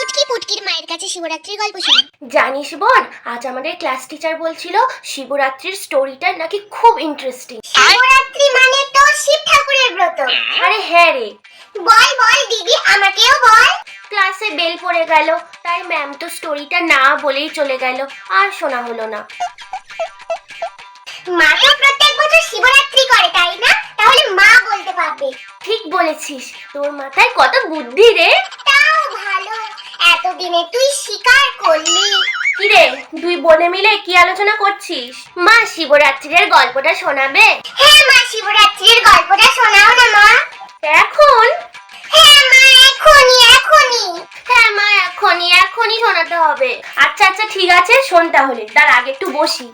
চুটকি পুটকির মায়ের কাছে শিবরাত্রির গল্প শুনি। জানিস বোন আজ আমাদের ক্লাস টিচার বলছিল শিবরাত্রির স্টোরিটা নাকি খুব ইন্টারেস্টিং শিবরাত্রি মানে তো শিব ঠাকুরের ব্রত। আরে হ্যাঁ রে। বল বল দিদি আমাকেও বল। ক্লাসে বেল পড়ে গেল তাই ম্যাম তো স্টোরিটা না বলেই চলে গেল আর শোনা হলো না। মা তো প্রত্যেক বছর শিবরাত্রি করে তাই না? তাহলে মা বলতে পারবে। ঠিক বলেছিস তোর মাথায় কত বুদ্ধি রে। এতদিনে তুই স্বীকার করলি। কিরে দুই বোনে মিলে কি আলোচনা করছিস? মা শিবরাত্রির গল্পটা শোনাবে। হ্যাঁ মা শিবরাত্রির গল্পটা শোনাও না মা। এখন? হ্যাঁ মা এখনি এখনি হ্যাঁ মা এখনি এখনি শোনাতে হবে। আচ্ছা আচ্ছা ঠিক আছে শোন তাহলে। তার আগে একটু বসি।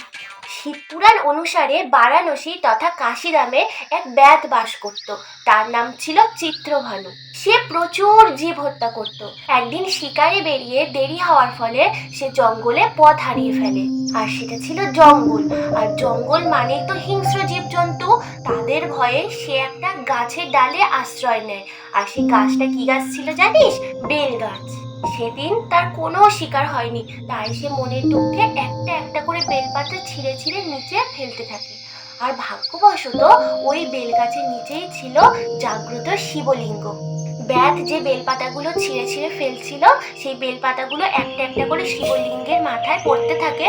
শিবপুরাণ অনুসারে বারাণসী তথা কাশিরামে এক ব্যাত বাস করত। তার নাম ছিল চিত্রভানু। সে প্রচুর জীব হত্যা করত। একদিন শিকারে বেরিয়ে দেরি হওয়ার ফলে সে জঙ্গলে পথ হারিয়ে ফেলে। আর সেটা ছিল জঙ্গল। আর জঙ্গল মানেই তো হিংস্র জীবজন্তু। তাদের ভয়ে সে একটা গাছের ডালে আশ্রয় নেয়। আর সেই গাছটা কি গাছ ছিল জানিস? বেল গাছ। সেদিন তার কোনো শিকার হয়নি, তাই সে মনের দুঃখে একটা একটা করে বেলপাতা ছিঁড়ে ছিঁড়ে নিচে ফেলতে থাকে। আর ভাগ্যবশত ওই বেলগাছের নিচেই ছিল জাগ্রত শিবলিঙ্গ। ব্যাধ যে বেলপাতাগুলো ছিঁড়ে ছিঁড়ে ফেলছিল, সেই বেলপাতাগুলো একটা একটা করে শিবলিঙ্গের মাথায় পড়তে থাকে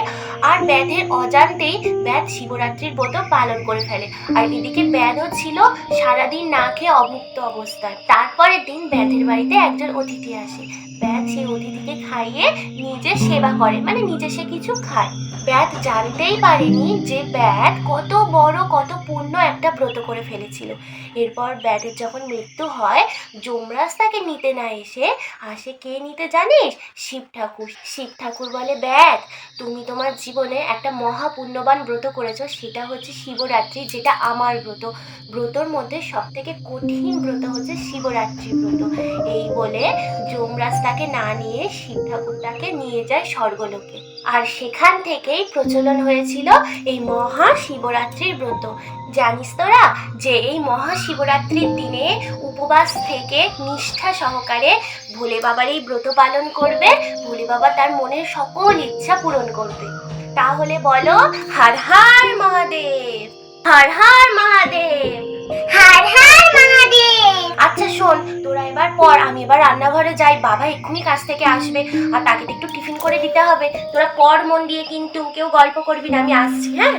আর ব্যাধের অজান্তেই ব্যাধ শিবরাত্রির ব্রত পালন করে ফেলে। আর এদিকে ব্যাধও ছিল সারাদিন না খেয়ে অভুক্ত অবস্থায়। তারপরের দিন ব্যাধের বাড়িতে একজন অতিথি আসে। ব্যাধ সেই অতিথিকে খাইয়ে নিজে সেবা করে। মানে নিজে সে কিছু খায়। ব্যাধ জানতেই পারেনি যে ব্যাধ কত বড়, কত পূর্ণ একটা ব্রত করে ফেলেছিল। এরপর ব্যাধের যখন মৃত্যু হয়, যমরাজ তাকে নিতে না এসে আসে কে নিতে জানিস? শিব ঠাকুর। শিব ঠাকুর বলে ব্যাধ তুমি তোমার জীবনে একটা মহা পুণ্যবান ব্রত করেছ। সেটা হচ্ছে শিবরাত্রি, যেটা আমার ব্রত। ব্রতর মধ্যে সব থেকে কঠিন ব্রত হচ্ছে শিবরাত্রি ব্রত। এই বলে যমরাজ তাকে না নিয়ে শিব ঠাকুর তাকে নিয়ে যায় স্বর্গলোকে। আর সেখান থেকেই প্রচলন হয়েছিল এই মহা শিবরাত্রির ব্রত। জানিস তোরা যে এই মহা শিবরাত্রির দিনে উপবাস থেকে নিষ্ঠা সহকারে ভোলে বাবার এই ব্রত পালন করবে, ভোলে বাবা তার মনের সকল ইচ্ছা পূরণ করবে। তাহলে বলো, হর হর মহাদেব, হর হর মহাদেব, হার হার মহাদেব। পর আমি এবার রান্নাঘরে যাই। বাবা এক্ষুনি কাছ থেকে আসবে আর তাকে তো একটু টিফিন করে দিতে হবে। তোরা পর মন দিয়ে কিন্তু কেউ গল্প করবি না, আমি আসছি হ্যাঁ?